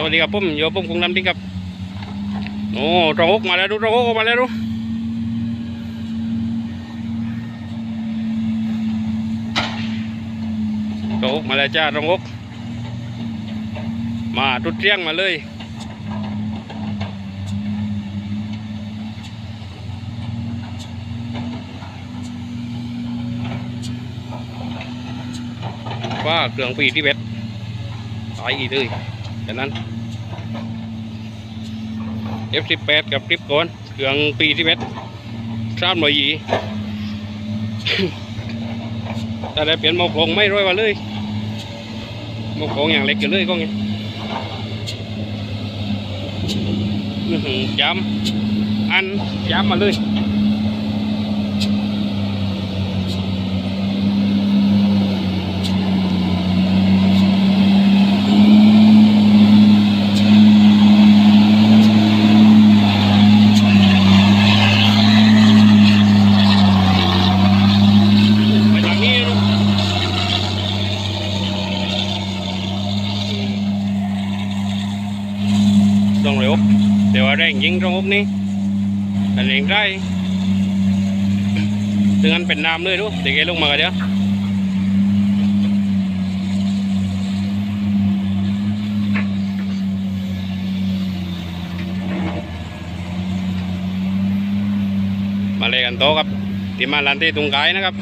สวัสดีครับผมโยผมคงน้ำดีครับโอ้ตรงอกมาแล้วดูตรงอกมาแล้วดูตรงอกมาแล้วจ้าตรงอกมาตุดเรียงมาเลยว่าเครื่องปีที่เบ็ดตายอีกเลย จากนั้น F18 กับคลิปก่อนเครื่องปีที่เบ็ดสามร้อยยีแต่ได้เปลี่ยนหมอกลงไม่ร้อยว่าเลยหมอกลงอย่างเล็กอยู่เลยก็ไงย้ำอันย้ำมาเลย ไปทางนี้ลูกต้องเลยอบเดี๋ยว แรงยิงตรงอบนี้แต่แรงได้ถึงนั้นเป็นน้ำเลยดูเดี๋ยวแกลงมากันเดี๋ยวมาเลยกันโตะครับที่มาลันที่ตรงไกายนะครับ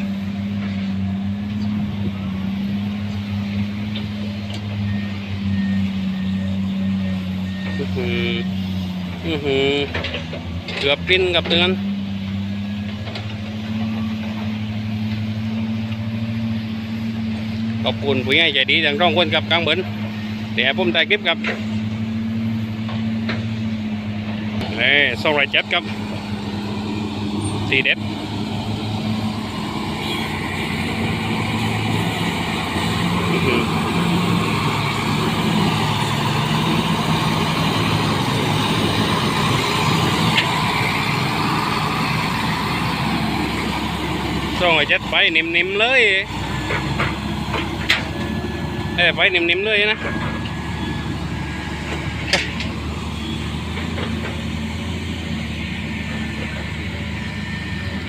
อื้อหื อือหือเกือบปิ้นกับเตือนขอบคุณผู้ใหญ่ใจดีทั้งสองคนกับกลางเบินเดี๋ยวผมถ่ายคลิปครับนี่สองร้อยเจ็ดครับสีเด็ด ส่งไอ้เจ็ดไปนิ่มๆเลยเอ้ไปนิ่มๆเลยนะ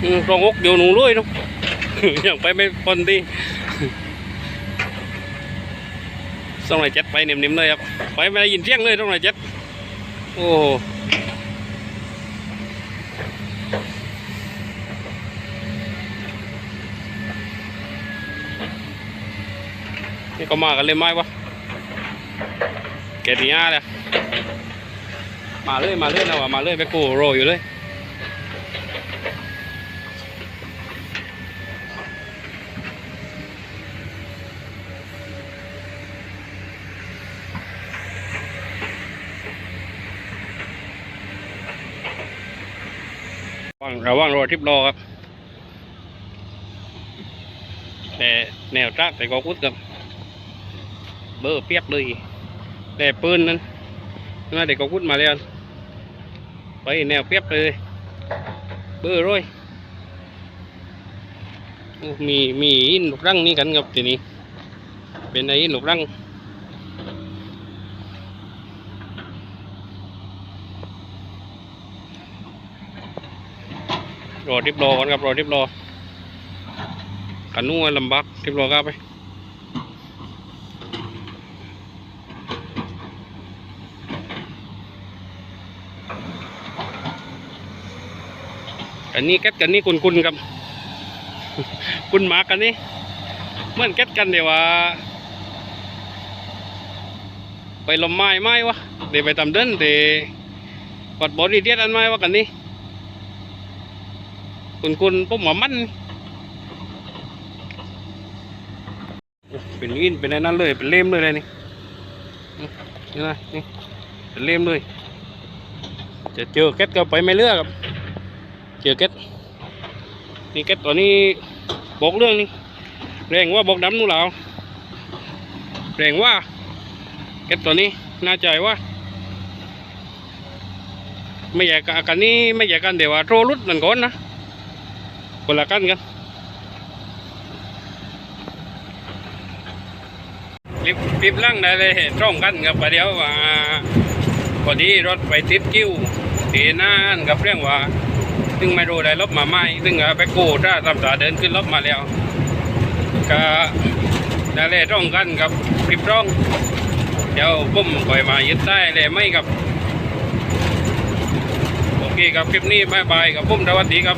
อืมตรงอกเดี๋ยวหนูเลยลูกยังไปไม่พ้นดีส่งไอ้เจ็ดไปนิ่มๆเลยครับ ไปไม่ได้ยินเสียงเลยส่งไอ้เจ็ดโอ้ นี่ก็มากันเลยไหมวะแกตีห้าเลยมาเลยมาเลยนะวะมาเลยไปกูโรยอยู่เลยระวังระวังรอทริปรอครับแต่แนวตรักแต่ก็กุดครับ เบอร์เปียบเลยแต่ปืนนั้นน่าเด็กก็กุดมาแล้วไปแนวเปียบเลย เบอร์ร้อยโอ้มีมีอินหลกรังนี่กันครับทีนี้ เป็นไอ้อินหลกรังรอทิปรอก่อนครับรอทิปรอกันนู่นลำบากทิปรอครับไป กันนี้แก๊สกันนี้คุณคุณครับ คุณหมากันนี่เหมือนแก๊สกันเดี๋ยวว่า ไปลมไม้ไม้วะเดี๋ยวไปทำเดินเดี๋ยวปดบอดีเดียดอันไม้วะกันนี่คุณคุณปุ๊บหมามันเป็นอินเป็นอะไรนั่นเลยเป็นเล่มเลยเลยนี่นี่นะนี่เป็นเล่มเลยจะเจอแก๊สก็ไปไม่เลือกครับ จอเก็ตนี่เก็ตตัวนี้บอกเรื่องนี่แรงว่าบอกดำนู่นแล้วแรงว่าเก็ตตัวนี้น่าใจว่า ไม่อยากกะกันนี้ไม่อยากกันเดี๋ยวว่าโทรรุดมันก่อนนะคนละกันกันลิปคลิปล่างได้เลยตรงกันกับประเดี๋ยวว่าพอดีรถไปติดกิ้วตีน้านกับเรื่องว่า ซึ่งไม่รู้ได้ลบมาไหมซึ่งไปกู้ถ้าตำตาเดินขึ้นรถมาแล้วก็ได้เลยตรงกันกับคลิปร้อง เดี๋ยวปุ่มคอยมายึดได้เลยไม่กับโอเคครับคลิปนี้บายบายกับปุ่มสวัสดีครับ